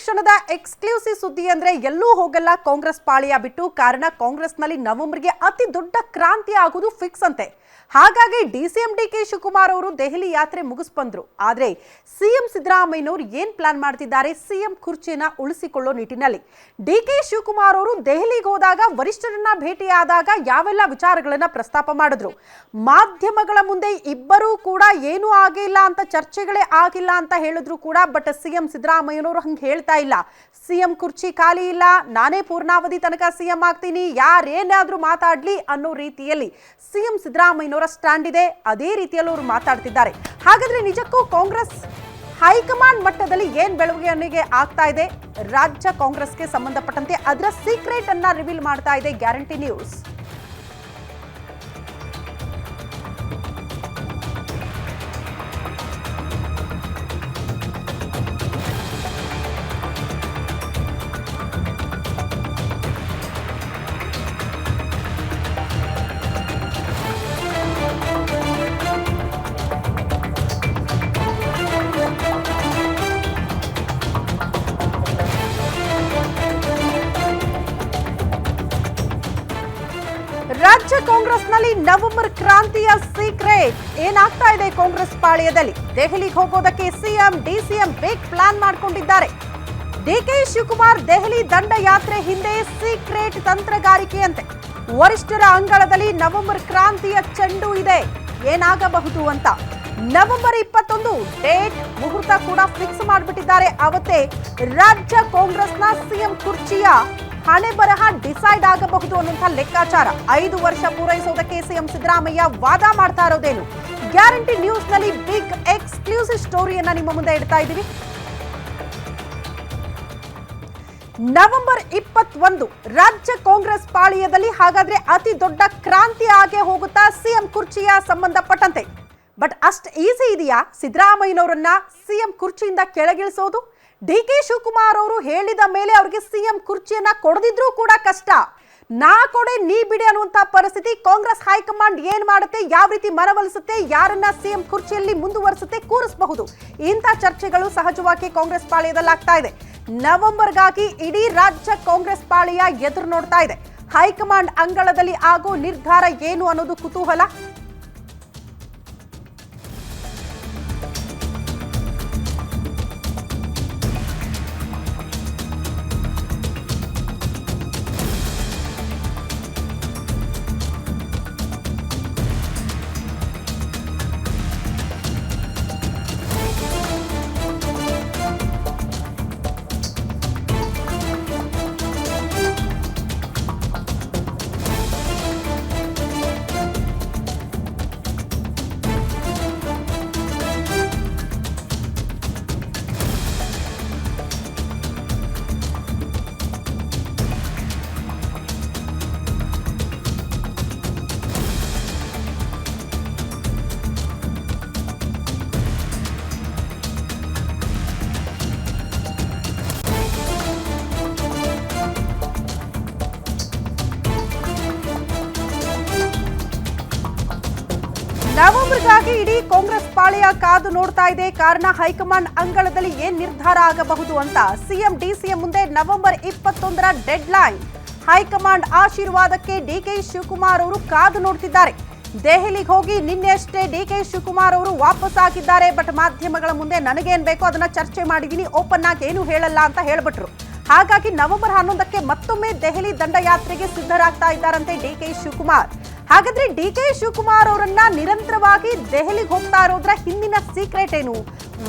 ಕ್ಷಣದ ಎಕ್ಸ್ಕ್ಲೂಸಿವ್ ಸುದ್ದಿ ಅಂದ್ರೆ ಎಲ್ಲೂ ಹೋಗಲ್ಲ. ಕಾಂಗ್ರೆಸ್ ಪಾಳಿಯ ಬಿಟ್ಟು ಕಾರಣ ಕಾಂಗ್ರೆಸ್ನಲ್ಲಿ ನವೆಂಬರ್ಗೆ ಅತಿ ದೊಡ್ಡ ಕ್ರಾಂತಿ ಆಗುವುದು ಫಿಕ್ಸ್ ಅಂತೆ. ಹಾಗಾಗಿ ಡಿಸಿಎಂ ಡಿ ಕೆ ಶಿವಕುಮಾರ್ ಅವರು ದೆಹಲಿ ಯಾತ್ರೆ ಮುಗಿಸ್ಬಂದ್ರು. ಆದ್ರೆ ಸಿಎಂ ಸಿದ್ದರಾಮಯ್ಯನವರು ಏನ್ ಪ್ಲಾನ್ ಮಾಡ್ತಿದ್ದಾರೆ? ಸಿಎಂ ಕುರ್ಚಿಯನ್ನ ಉಳಿಸಿಕೊಳ್ಳೋ ನಿಟ್ಟಿನಲ್ಲಿ. ಡಿ ಕೆ ಶಿವಕುಮಾರ್ ಅವರು ದೆಹಲಿಗೆ ಹೋದಾಗ ವರಿಷ್ಠರನ್ನ ಭೇಟಿಯಾದಾಗ ಯಾವೆಲ್ಲ ವಿಚಾರಗಳನ್ನ ಪ್ರಸ್ತಾಪ ಮಾಡಿದ್ರು? ಮಾಧ್ಯಮಗಳ ಮುಂದೆ ಇಬ್ಬರೂ ಕೂಡ ಏನೂ ಆಗಿಲ್ಲ ಅಂತ, ಚರ್ಚೆಗಳೇ ಆಗಿಲ್ಲ ಅಂತ ಹೇಳಿದ್ರು ಕೂಡ ಬಟ್ ಸಿಎಂ ಸಿದ್ದರಾಮಯ್ಯನವರು ಹಂಗೆ ಹೇಳ್ತಾ ಇಲ್ಲ. ಸಿಎಂ ಕುರ್ಚಿ ಖಾಲಿ ಇಲ್ಲ. ನಾನೇ ಪೂರ್ಣಾವಧಿ ತನಕ ಸಿಎಂ ಆಗ್ತೀನಿ. ಯಾರೇನಾದರೂ ಮಾತಾಡ್ಲಿ ಅನ್ನೋ ರೀತಿಯಲ್ಲಿ ಸಿಎಂ ಸಿದ್ದರಾಮಯ್ಯನವರ ಸ್ಟ್ಯಾಂಡ್ ಇದೆ. ಅದೇ ರೀತಿಯಲ್ಲಿ ಅವರು ಮಾತಾಡ್ತಿದ್ದಾರೆ. ಹಾಗಾದ್ರೆ ನಿಜಕ್ಕೂ ಕಾಂಗ್ರೆಸ್ ಹೈಕಮಾಂಡ್ ಮಟ್ಟದಲ್ಲಿ ಏನು ಬೆಳವಣಿಗೆ ಆಗ್ತಾ ಇದೆ? ರಾಜ್ಯ ಕಾಂಗ್ರೆಸ್ಗೆ ಸಂಬಂಧಪಟ್ಟಂತೆ ಅದರ ಸೀಕ್ರೆಟ್ ಅನ್ನ ರಿವೀಲ್ ಮಾಡ್ತಾ ಇದೆ ಗ್ಯಾರಂಟಿ ನ್ಯೂಸ್. ಕಾಂಗ್ರೆಸ್ನಲ್ಲಿ ನವೆಂಬರ್ ಕ್ರಾಂತಿಯ ಸೀಕ್ರೆಟ್ ಏನಾಗ್ತಾ ಇದೆ ಕಾಂಗ್ರೆಸ್ ಪಾಳ್ಯದಲ್ಲಿ? ದೆಹಲಿಗೆ ಹೋಗೋದಕ್ಕೆ ಸಿಎಂ, ಡಿಸಿಎಂ ಬೇಕ್ ಪ್ಲಾನ್ ಮಾಡ್ಕೊಂಡಿದ್ದಾರೆ. ಡಿಕೆ ಶಿವಕುಮಾರ್ ದೆಹಲಿ ದಂಡಯಾತ್ರೆ ಹಿಂದೆ ಸೀಕ್ರೆಟ್ ತಂತ್ರಗಾರಿಕೆಯಂತೆ. ವರಿಷ್ಠರ ಅಂಗಳದಲ್ಲಿ ನವೆಂಬರ್ ಕ್ರಾಂತಿಯ ಚೆಂಡು ಇದೆ. ಏನಾಗಬಹುದು ಅಂತ. ನವೆಂಬರ್ ಇಪ್ಪತ್ತೊಂದು ಡೇಟ್ ಮುಹೂರ್ತ ಕೂಡ ಫಿಕ್ಸ್ ಮಾಡಿಬಿಟ್ಟಿದ್ದಾರೆ. ಅವತ್ತೇ ರಾಜ್ಯ ಕಾಂಗ್ರೆಸ್ನ ಸಿಎಂ ಕುರ್ಚಿಯ ಹಣೆ ಬರಹ ಡಿಸೈಡ್ ಆಗಬಹುದು ಅನ್ನುವಂಥ ಲೆಕ್ಕಾಚಾರ. ಐದು ವರ್ಷ ಪೂರೈಸೋದಕ್ಕೆ ಸಿಎಂ ಸಿದ್ದರಾಮಯ್ಯ ವಾದ ಮಾಡ್ತಾ ಇರೋದೇನು? ಗ್ಯಾರಂಟಿ ನ್ಯೂಸ್ನಲ್ಲಿ ಬಿಗ್ ಎಕ್ಸ್ಕ್ಲೂಸಿವ್ ಸ್ಟೋರಿಯನ್ನ ನಿಮ್ಮ ಮುಂದೆ ಇಡ್ತಾ ಇದ್ದೀವಿ ನವೆಂಬರ್ ಇಪ್ಪತ್ತೊಂದು, ರಾಜ್ಯ ಕಾಂಗ್ರೆಸ್ ಪಾಳಿಯದಲ್ಲಿ ಹಾಗಾದ್ರೆ ಅತಿ ದೊಡ್ಡ ಕ್ರಾಂತಿ ಆಗೇ ಹೋಗುತ್ತಾ ಸಿಎಂ ಕುರ್ಚಿಯ ಸಂಬಂಧಪಟ್ಟಂತೆ. ಬಟ್ ಅಷ್ಟು ಈಸಿ ಇದೆಯಾ? ಸಿದ್ದರಾಮಯ್ಯನವರನ್ನ ಸಿಎಂ ಕುರ್ಚಿಯಿಂದ ಕೆಳಗಿಳಿಸೋದು? ಡಿ ಕೆ ಶಿವಕುಮಾರ್ ಅವರು ಹೇಳಿದ ಮೇಲೆ ಅವ್ರಿಗೆ ಸಿಎಂ ಕುರ್ಚಿಯನ್ನ ಕೊಡದಿದ್ರೂ ಕೂಡ ಕಷ್ಟ. ನಾ ಕೊಡೆ, ನೀ ಬಿಡಿ ಅನ್ನುವಂತ ಪರಿಸ್ಥಿತಿ ಕಾಂಗ್ರೆಸ್ ಹೈಕಮಾಂಡ್ ಏನ್ ಮಾಡುತ್ತೆ, ಯಾವ ರೀತಿ ಮನವೊಲಿಸುತ್ತೆ, ಯಾರನ್ನ ಸಿಎಂ ಕುರ್ಚಿಯಲ್ಲಿ ಮುಂದುವರಿಸುತ್ತೆ ಕೂರಿಸಬಹುದು. ಇಂಥ ಚರ್ಚೆಗಳು ಸಹಜವಾಗಿ ಕಾಂಗ್ರೆಸ್ ಪಾಳ್ಯದಲ್ಲಿ ಆಗ್ತಾ ಇದೆ. ನವೆಂಬರ್ಗಾಗಿ ಇಡೀ ರಾಜ್ಯ ಕಾಂಗ್ರೆಸ್ ಪಾಳೆಯ ಎದುರು ನೋಡ್ತಾ ಇದೆ. ಹೈಕಮಾಂಡ್ ಅಂಗಳದಲ್ಲಿ ಆಗೋ ನಿರ್ಧಾರ ಏನು ಅನ್ನೋದು ಕುತೂಹಲ? ನವೆಂಬರ್ಗಾಗಿ ಇಡೀ ಕಾಂಗ್ರೆಸ್ ಪಾಳೆಯ ಕಾದು ನೋಡ್ತಾ ಇದೆ. ಕಾರಣ ಹೈಕಮಾಂಡ್ ಅಂಗಳದಲ್ಲಿ ಏನ್ ನಿರ್ಧಾರ ಆಗಬಹುದು ಅಂತ ಸಿಎಂ, ಡಿಸಿಎಂ ಮುಂದೆ ನವೆಂಬರ್ ಇಪ್ಪತ್ತೊಂದರ ಡೆಡ್ ಲೈನ್ ಹೈಕಮಾಂಡ್ ಆಶೀರ್ವಾದಕ್ಕೆ ಡಿಕೆ ಶಿವಕುಮಾರ್ ಅವರು ಕಾದು ನೋಡ್ತಿದ್ದಾರೆ. ದೆಹಲಿಗೆ ಹೋಗಿ ನಿನ್ನೆಷ್ಟೇ ಡಿ ಕೆ ಶಿವಕುಮಾರ್ ಅವರು ವಾಪಸ್ ಆಗಿದ್ದಾರೆ. ಬಟ್ ಮಾಧ್ಯಮಗಳ ಮುಂದೆ ನನಗೇನ್ ಬೇಕೋ ಅದನ್ನ ಚರ್ಚೆ ಮಾಡಿದೀನಿ. ಓಪನ್ ಆಗಿ ಏನು ಹೇಳಲ್ಲ ಅಂತ ಹೇಳ್ಬಿಟ್ರು. ಹಾಗಾಗಿ ನವೆಂಬರ್ ಹನ್ನೊಂದಕ್ಕೆ ಮತ್ತೊಮ್ಮೆ ದೆಹಲಿ ದಂಡಯಾತ್ರೆಗೆ ಸಿದ್ಧರಾಗ್ತಾ ಇದ್ದಾರಂತೆ ಡಿ ಕೆ ಶಿವಕುಮಾರ್. ಹಾಗಾದ್ರೆ ಡಿ ಕೆ ಶಿವಕುಮಾರ್ ಅವರನ್ನ ನಿರಂತರವಾಗಿ ದೆಹಲಿಗೆ ಹೋಗ್ತಾ ಇರೋದ್ರ ಹಿಂದಿನ ಸೀಕ್ರೆಟ್ ಏನು?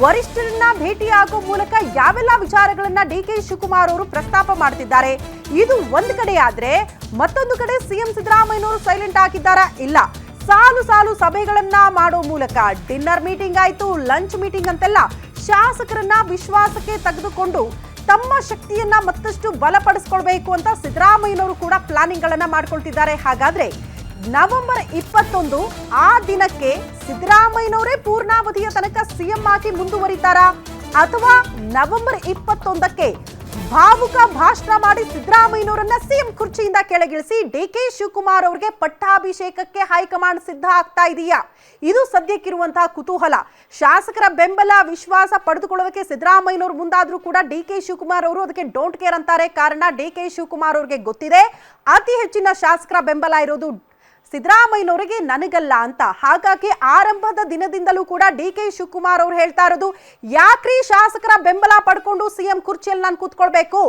ವರಿಷ್ಠರನ್ನ ಭೇಟಿಯಾಗೋ ಮೂಲಕ ಯಾವೆಲ್ಲ ವಿಚಾರಗಳನ್ನ ಡಿ ಕೆ ಶಿವಕುಮಾರ್ ಅವರು ಪ್ರಸ್ತಾಪ ಮಾಡ್ತಿದ್ದಾರೆ? ಇದು ಒಂದು ಕಡೆ ಆದ್ರೆ ಮತ್ತೊಂದು ಕಡೆ ಸಿಎಂ ಸಿದ್ದರಾಮಯ್ಯನವರು ಸೈಲೆಂಟ್ ಆಗಿದ್ದಾರಾ? ಇಲ್ಲ. ಸಾಲು ಸಾಲು ಸಭೆಗಳನ್ನ ಮಾಡೋ ಮೂಲಕ ಡಿನ್ನರ್ ಮೀಟಿಂಗ್ ಆಯ್ತು ಲಂಚ್ ಮೀಟಿಂಗ್ ಅಂತೆಲ್ಲ ಶಾಸಕರನ್ನ ವಿಶ್ವಾಸಕ್ಕೆ ತೆಗೆದುಕೊಂಡು ತಮ್ಮ ಶಕ್ತಿಯನ್ನ ಮತ್ತಷ್ಟು ಬಲಪಡಿಸ್ಕೊಳ್ಬೇಕು ಅಂತ ಸಿದ್ದರಾಮಯ್ಯನವರು ಕೂಡ ಪ್ಲಾನಿಂಗ್ ಗಳನ್ನ ಮಾಡ್ಕೊಳ್ತಿದ್ದಾರೆ. ಹಾಗಾದ್ರೆ ನವೆಂಬರ್ ಇಪ್ಪತ್ತೊಂದು ಆ ದಿನಕ್ಕೆ ಸಿದ್ದರಾಮಯ್ಯನವರೇ ಪೂರ್ಣಾವಧಿಯ ತನಕ ಸಿಎಂ ಆಗಿ ಮುಂದುವರಿತಾರಾ? ಅಥವಾ ನವೆಂಬರ್ ಇಪ್ಪತ್ತೊಂದಕ್ಕೆ ಭಾವುಕ ಭಾಷಣ ಮಾಡಿ ಸಿದ್ದರಾಮಯ್ಯನವರನ್ನ ಸಿಎಂ ಕುರ್ಚಿಯಿಂದ ಕೆಳಗಿಳಿಸಿ ಡಿಕೆ ಶಿವಕುಮಾರ್ ಅವರಿಗೆ ಪಟ್ಟಾಭಿಷೇಕಕ್ಕೆ ಹೈಕಮಾಂಡ್ ಸಿದ್ಧ ಆಗ್ತಾ ಇದೆಯಾ? ಇದು ಸದ್ಯಕ್ಕಿರುವಂತಹ ಕುತೂಹಲ. ಶಾಸಕರ ಬೆಂಬಲ, ವಿಶ್ವಾಸ ಪಡೆದುಕೊಳ್ಳೋಕೆ ಸಿದ್ದರಾಮಯ್ಯನವರು ಮುಂದಾದ್ರೂ ಕೂಡ ಡಿ ಕೆ ಶಿವಕುಮಾರ್ ಅವರು ಅದಕ್ಕೆ ಡೋಂಟ್ ಕೇರ್ ಅಂತಾರೆ. ಕಾರಣ ಡಿ ಕೆ ಶಿವಕುಮಾರ್ ಅವರಿಗೆ ಗೊತ್ತಿದೆ. ಅತಿ ಹೆಚ್ಚಿನ ಶಾಸಕರ ಬೆಂಬಲ ಇರೋದು ಸಿದ್ದರಾಮಯ್ಯನವರಿಗೆ ನನಗಲ್ಲ ಅಂತ. ಹಾಗಾಗಿ ಆರಂಭದ ದಿನದಿಂದಲೂ ಕೂಡ ಡಿ ಕೆ ಶಿವಕುಮಾರ್ ಅವರು ಹೇಳ್ತಾ ಇರೋದು, ಯಾಕ್ರಿ ಶಾಸಕರ ಬೆಂಬಲ ಪಡ್ಕೊಂಡು ಸಿಎಂ ಕುರ್ಚಿಯಲ್ಲಿ ನಾನು ಕೂತ್ಕೊಳ್ಬೇಕು?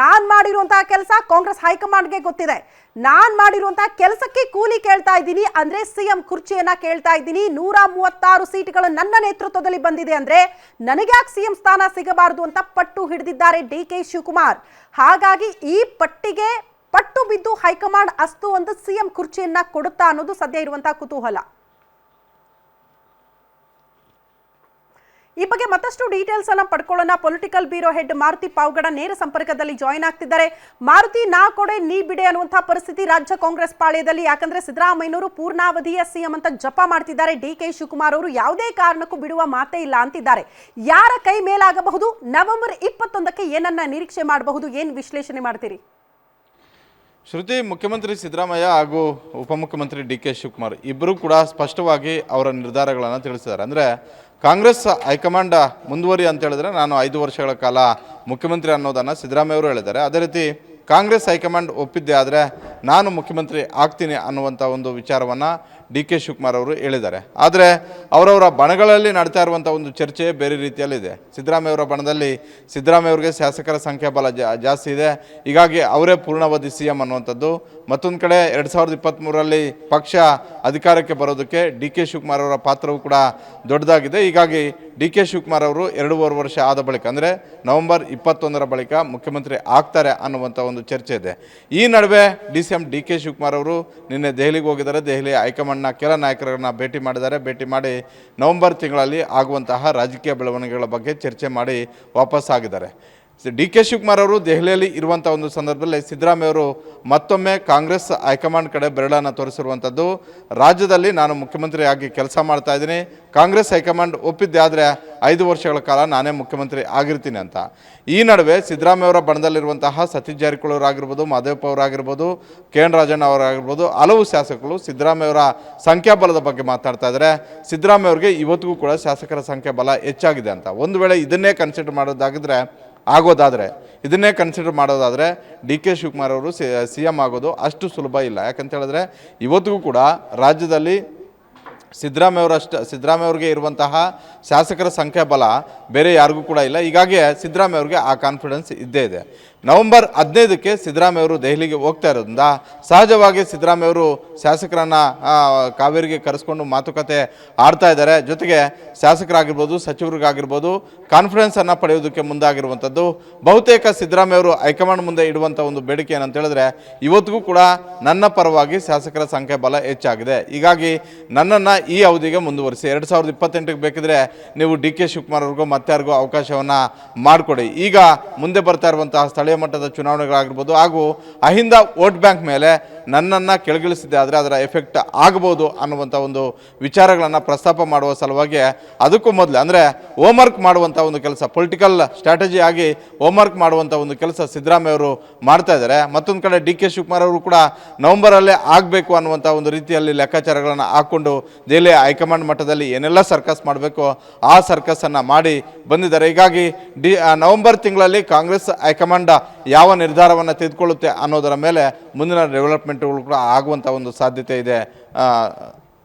ನಾನು ಮಾಡಿರುವಂತಹ ಕೆಲಸ ಕಾಂಗ್ರೆಸ್ ಹೈಕಮಾಂಡ್ಗೆ ಗೊತ್ತಿದೆ. ನಾನು ಮಾಡಿರುವಂತಹ ಕೆಲಸಕ್ಕೆ ಕೂಲಿ ಕೇಳ್ತಾ ಇದ್ದೀನಿ, ಅಂದ್ರೆ ಸಿಎಂ ಕುರ್ಚಿಯನ್ನ ಕೇಳ್ತಾ ಇದ್ದೀನಿ. ನೂರ ಮೂವತ್ತಾರು ಸೀಟ್ಗಳು ನನ್ನ ನೇತೃತ್ವದಲ್ಲಿ ಬಂದಿದೆ ಅಂದ್ರೆ ನನಗ್ಯಾಕೆ ಸಿಎಂ ಸ್ಥಾನ ಸಿಗಬಾರದು ಅಂತ ಪಟ್ಟು ಹಿಡಿದಿದ್ದಾರೆ ಡಿ ಕೆ ಶಿವಕುಮಾರ್. ಹಾಗಾಗಿ ಈ ಪಟ್ಟಿಗೆ ಪಟ್ಟು ಬಿದ್ದು ಹೈಕಮಾಂಡ್ ಅಸ್ತು ಅಂತ ಸಿಎಂ ಕುರ್ಚಿಯನ್ನ ಕೊಡುತ್ತಾ ಅನ್ನೋದು ಸದ್ಯ ಇರುವಂತಹ ಕುತೂಹಲ. ಈ ಬಗ್ಗೆ ಮತ್ತಷ್ಟು ಡೀಟೇಲ್ಸ್ ಅನ್ನ ಪಡ್ಕೊಳ್ಳೋಣ. Political bureau head Maruti Pavgada ನೇರ ಸಂಪರ್ಕದಲ್ಲಿ ಜಾಯಿನ್ ಆಗ್ತಿದ್ದಾರೆ. ಮಾರುತಿ, ನಾ ಕೊಡೆ, ನೀ ಬಿಡೆ ಅನ್ನುವಂತಹ ಪರಿಸ್ಥಿತಿ ರಾಜ್ಯ ಕಾಂಗ್ರೆಸ್ ಪಾಳ್ಯದಲ್ಲಿ. ಯಾಕಂದ್ರೆ ಸಿದ್ದರಾಮಯ್ಯನವರು ಪೂರ್ಣಾವಧಿಯ ಸಿಎಂ ಅಂತ ಜಪ ಮಾಡ್ತಿದ್ದಾರೆ. ಡಿ ಕೆ ಶಿವಕುಮಾರ್ ಅವರು ಯಾವುದೇ ಕಾರಣಕ್ಕೂ ಬಿಡುವ ಮಾತೇ ಇಲ್ಲ ಅಂತಿದ್ದಾರೆ. ಯಾರ ಕೈ ಮೇಲಾಗಬಹುದು? ನವೆಂಬರ್ ಇಪ್ಪತ್ತೊಂದಕ್ಕೆ ಏನನ್ನ ನಿರೀಕ್ಷೆ ಮಾಡಬಹುದು? ಏನ್ ವಿಶ್ಲೇಷಣೆ ಮಾಡ್ತೀರಿ? ಶ್ರುತಿ ಮುಖ್ಯಮಂತ್ರಿ ಸಿದ್ದರಾಮಯ್ಯ ಹಾಗೂ ಉಪಮುಖ್ಯಮಂತ್ರಿ ಡಿ ಕೆ ಶಿವಕುಮಾರ್ ಇಬ್ಬರೂ ಕೂಡ ಸ್ಪಷ್ಟವಾಗಿ ಅವರ ನಿರ್ಧಾರಗಳನ್ನು ತಿಳಿಸಿದ್ದಾರೆ. ಅಂದರೆ ಕಾಂಗ್ರೆಸ್ ಹೈಕಮಾಂಡ್ ಮುಂದುವರಿ ಅಂತ ಹೇಳಿದ್ರೆ ನಾನು ಐದು ವರ್ಷಗಳ ಕಾಲ ಮುಖ್ಯಮಂತ್ರಿ ಅನ್ನೋದನ್ನು ಸಿದ್ದರಾಮಯ್ಯ ಅವರು ಹೇಳಿದ್ದಾರೆ. ಅದೇ ರೀತಿ ಕಾಂಗ್ರೆಸ್ ಹೈಕಮಾಂಡ್ ಒಪ್ಪಿದ್ದೆ ಆದರೆ ನಾನು ಮುಖ್ಯಮಂತ್ರಿ ಆಗ್ತೀನಿ ಅನ್ನುವಂಥ ಒಂದು ವಿಚಾರವನ್ನು ಡಿ ಕೆ ಶಿವಕುಮಾರ್ ಅವರು ಹೇಳಿದ್ದಾರೆ. ಆದರೆ ಅವರವರ ಬಣಗಳಲ್ಲಿ ನಡೀತಾ ಇರುವಂಥ ಒಂದು ಚರ್ಚೆ ಬೇರೆ ರೀತಿಯಲ್ಲಿದೆ ಸಿದ್ದರಾಮಯ್ಯವರ ಬಣದಲ್ಲಿ ಸಿದ್ದರಾಮಯ್ಯವ್ರಿಗೆ ಶಾಸಕರ ಸಂಖ್ಯಾಬಲ ಜಾ, ಜಾಸ್ತಿ ಇದೆ. ಹೀಗಾಗಿ ಅವರೇ ಪೂರ್ಣಾವಧಿ ಸಿ ಎಂ ಅನ್ನುವಂಥದ್ದು. ಮತ್ತೊಂದು ಕಡೆ ಎರಡು ಸಾವಿರದ ಇಪ್ಪತ್ತ್ಮೂರರಲ್ಲಿ ಪಕ್ಷ ಅಧಿಕಾರಕ್ಕೆ ಬರೋದಕ್ಕೆ ಡಿ ಕೆ ಶಿವಕುಮಾರ್ ಅವರ ಪಾತ್ರವೂ ಕೂಡ ದೊಡ್ಡದಾಗಿದೆ. ಹೀಗಾಗಿ ಡಿ ಕೆ ಶಿವಕುಮಾರ್ ಅವರು ಎರಡೂವರೆ ವರ್ಷ ಆದ ಬಳಿಕ, ಅಂದರೆ ನವೆಂಬರ್ ಇಪ್ಪತ್ತೊಂದರ ಬಳಿಕ ಮುಖ್ಯಮಂತ್ರಿ ಆಗ್ತಾರೆ ಅನ್ನುವಂಥ ಒಂದು ಚರ್ಚೆ ಇದೆ. ಈ ನಡುವೆ D C M, D K Shivakumar ಅವರು ನಿನ್ನೆ ದೆಹಲಿಗೆ ಹೋಗಿದ್ದಾರೆ. ದೆಹಲಿ ಹೈಕಮಾಂಡ್ನ ಕೆಲ ನಾಯಕರನ್ನು ಭೇಟಿ ಮಾಡಿದ್ದಾರೆ. ಭೇಟಿ ಮಾಡಿ ನವೆಂಬರ್ ತಿಂಗಳಲ್ಲಿ ಆಗುವಂತಹ ರಾಜಕೀಯ ಬೆಳವಣಿಗೆಗಳ ಬಗ್ಗೆ ಚರ್ಚೆ ಮಾಡಿ ವಾಪಸ್ ಆಗಿದ್ದಾರೆ ಡಿ ಕೆ ಶಿವಕುಮಾರ್ ಅವರು ದೆಹಲಿಯಲ್ಲಿ ಇರುವಂಥ ಒಂದು ಸಂದರ್ಭದಲ್ಲಿ ಸಿದ್ದರಾಮಯ್ಯ ಅವರು ಮತ್ತೊಮ್ಮೆ ಕಾಂಗ್ರೆಸ್ ಹೈಕಮಾಂಡ್ ಕಡೆ ಬೆರಳನ್ನು ತೋರಿಸಿರುವಂಥದ್ದು ರಾಜ್ಯದಲ್ಲಿ ನಾನು ಮುಖ್ಯಮಂತ್ರಿ ಆಗಿ ಕೆಲಸ ಮಾಡ್ತಾ ಇದ್ದೀನಿ. ಕಾಂಗ್ರೆಸ್ ಹೈಕಮಾಂಡ್ ಒಪ್ಪಿದ್ದೆ ಆದರೆ ಐದು ವರ್ಷಗಳ ಕಾಲ ನಾನೇ ಮುಖ್ಯಮಂತ್ರಿ ಆಗಿರ್ತೀನಿ ಅಂತ. ಈ ನಡುವೆ ಸಿದ್ದರಾಮಯ್ಯ ಅವರ ಬಣದಲ್ಲಿರುವಂತಹ ಸತೀಶ್ ಜಾರಕಿಹೊಳಿ ಅವರಾಗಿರ್ಬೋದು, ಮಾದೇವಪ್ಪ ಅವರಾಗಿರ್ಬೋದು, ಕೆ ಎನ್ ರಾಜಣ್ಣ ಅವರಾಗಿರ್ಬೋದು, ಹಲವು ಶಾಸಕರು ಸಿದ್ದರಾಮಯ್ಯ ಅವರ ಸಂಖ್ಯಾಬಲದ ಬಗ್ಗೆ ಮಾತಾಡ್ತಾ ಇದ್ದಾರೆ. ಸಿದ್ದರಾಮಯ್ಯ ಅವರಿಗೆ ಇವತ್ತಿಗೂ ಕೂಡ ಶಾಸಕರ ಸಂಖ್ಯಾಬಲ ಹೆಚ್ಚಾಗಿದೆ ಅಂತ. ಒಂದು ವೇಳೆ ಇದನ್ನೇ ಕನ್ಸಿಡರ್ ಮಾಡೋದಾಗಿದ್ರೆ ಆಗೋದಾದರೆ, ಇದನ್ನೇ ಕನ್ಸಿಡರ್ ಮಾಡೋದಾದರೆ, ಡಿ ಕೆ ಶಿವಕುಮಾರ್ ಅವರು ಸಿ ಎಂ ಆಗೋದು ಅಷ್ಟು ಸುಲಭ ಇಲ್ಲ. ಯಾಕಂತ ಹೇಳಿದ್ರೆ, ಇವತ್ತಿಗೂ ಕೂಡ ರಾಜ್ಯದಲ್ಲಿ ಸಿದ್ದರಾಮಯ್ಯವರಷ್ಟು ಸಿದ್ದರಾಮಯ್ಯವ್ರಿಗೆ ಇರುವಂತಹ ಶಾಸಕರ ಸಂಖ್ಯಾಬಲ ಬೇರೆ ಯಾರಿಗೂ ಕೂಡ ಇಲ್ಲ. ಹೀಗಾಗಿ ಸಿದ್ದರಾಮಯ್ಯವ್ರಿಗೆ ಆ ಕಾನ್ಫಿಡೆನ್ಸ್ ಇದ್ದೇ ಇದೆ. ನವೆಂಬರ್ ಹದಿನೈದಕ್ಕೆ ಸಿದ್ದರಾಮಯ್ಯವರು ದೆಹಲಿಗೆ ಹೋಗ್ತಾ ಇರೋದ್ರಿಂದ ಸಹಜವಾಗಿ ಸಿದ್ದರಾಮಯ್ಯವರು ಶಾಸಕರನ್ನ ಆ, ಕಾವೇರಿಗೆ ಕರೆಸ್ಕೊಂಡು ಮಾತುಕತೆ ಆಡ್ತಾ ಇದ್ದಾರೆ. ಜೊತೆಗೆ ಶಾಸಕರಾಗಿರ್ಬೋದು ಸಚಿವರಿಗಾಗಿರ್ಬೋದು ಕಾನ್ಫಿಡೆನ್ಸನ್ನು ಪಡೆಯೋದಕ್ಕೆ ಮುಂದಾಗಿರುವಂಥದ್ದು ಬಹುತೇಕ ಸಿದ್ದರಾಮಯ್ಯವರು ಹೈಕಮಾಂಡ್ ಮುಂದೆ ಇಡುವಂಥ ಒಂದು ಬೇಡಿಕೆ ಏನಂತ ಹೇಳಿದ್ರೆ ಇವತ್ತಿಗೂ ಕೂಡ ನನ್ನ ಪರವಾಗಿ ಶಾಸಕರ ಸಂಖ್ಯೆ ಬಲ ಹೆಚ್ಚಾಗಿದೆ. ಹೀಗಾಗಿ ನನ್ನನ್ನು ಈ ಅವಧಿಗೆ ಮುಂದುವರಿಸಿ ಎರಡು ಸಾವಿರದ ಇಪ್ಪತ್ತೆಂಟಕ್ಕೆ ಬೇಕಿದ್ರೆ ನೀವು ಡಿ ಕೆ ಶಿವಕುಮಾರ್ ಅವ್ರಿಗೂ ಮತ್ತಾರಿಗೂ ಅವಕಾಶವನ್ನು ಮಾಡಿಕೊಡಿ. ಈಗ ಮುಂದೆ ಬರ್ತಾ ಇರುವಂತಹ ಸ್ಥಳೀಯ ಮಟ್ಟದ ಚುನಾವಣೆಗಳಾಗಿರ್ಬೋದು ಹಾಗೂ ಅಹಿಂದ ವೋಟ್ ಬ್ಯಾಂಕ್ ಮೇಲೆ ನನ್ನನ್ನು ಕೆಳಗಿಳಿಸಿದೆ, ಆದರೆ ಅದರ ಎಫೆಕ್ಟ್ ಆಗ್ಬೋದು ಅನ್ನುವಂಥ ಒಂದು ವಿಚಾರಗಳನ್ನು ಪ್ರಸ್ತಾಪ ಮಾಡುವ ಸಲುವಾಗಿ ಅದಕ್ಕೂ ಮೊದಲು, ಅಂದರೆ ಹೋಮ್ವರ್ಕ್ ಮಾಡುವಂಥ ಒಂದು ಕೆಲಸ ಪೊಲಿಟಿಕಲ್ ಸ್ಟ್ರಾಟಜಿ ಆಗಿ ಹೋಮ್ವರ್ಕ್ ಮಾಡುವಂಥ ಒಂದು ಕೆಲಸ ಸಿದ್ದರಾಮಯ್ಯ ಅವರು ಮಾಡ್ತಾ ಇದ್ದಾರೆ. ಮತ್ತೊಂದು ಕಡೆ ಡಿ ಕೆ ಶಿವಕುಮಾರ್ ಅವರು ಕೂಡ ನವಂಬರಲ್ಲೇ ಆಗಬೇಕು ಅನ್ನುವಂಥ ಒಂದು ರೀತಿಯಲ್ಲಿ ಲೆಕ್ಕಾಚಾರಗಳನ್ನು ಹಾಕ್ಕೊಂಡು ದೆಹಲಿ ಹೈಕಮಾಂಡ್ ಮಟ್ಟದಲ್ಲಿ ಏನೆಲ್ಲ ಸರ್ಕಸ್ ಮಾಡಬೇಕು, ಆ ಸರ್ಕಸ್ಸನ್ನು ಮಾಡಿ ಬಂದಿದ್ದಾರೆ. ಹೀಗಾಗಿ ಡಿ ನವೆಂಬರ್ ತಿಂಗಳಲ್ಲಿ ಕಾಂಗ್ರೆಸ್ ಹೈಕಮಾಂಡ್ ಯಾವ ನಿರ್ಧಾರವನ್ನು ತೆಗೆದುಕೊಳ್ಳುತ್ತೆ ಅನ್ನೋದರ ಮೇಲೆ ಮುಂದಿನ ಡೆವಲಪ್ಮೆಂಟ್ಗಳು ಕೂಡ ಆಗುವಂಥ ಒಂದು ಸಾಧ್ಯತೆ ಇದೆ.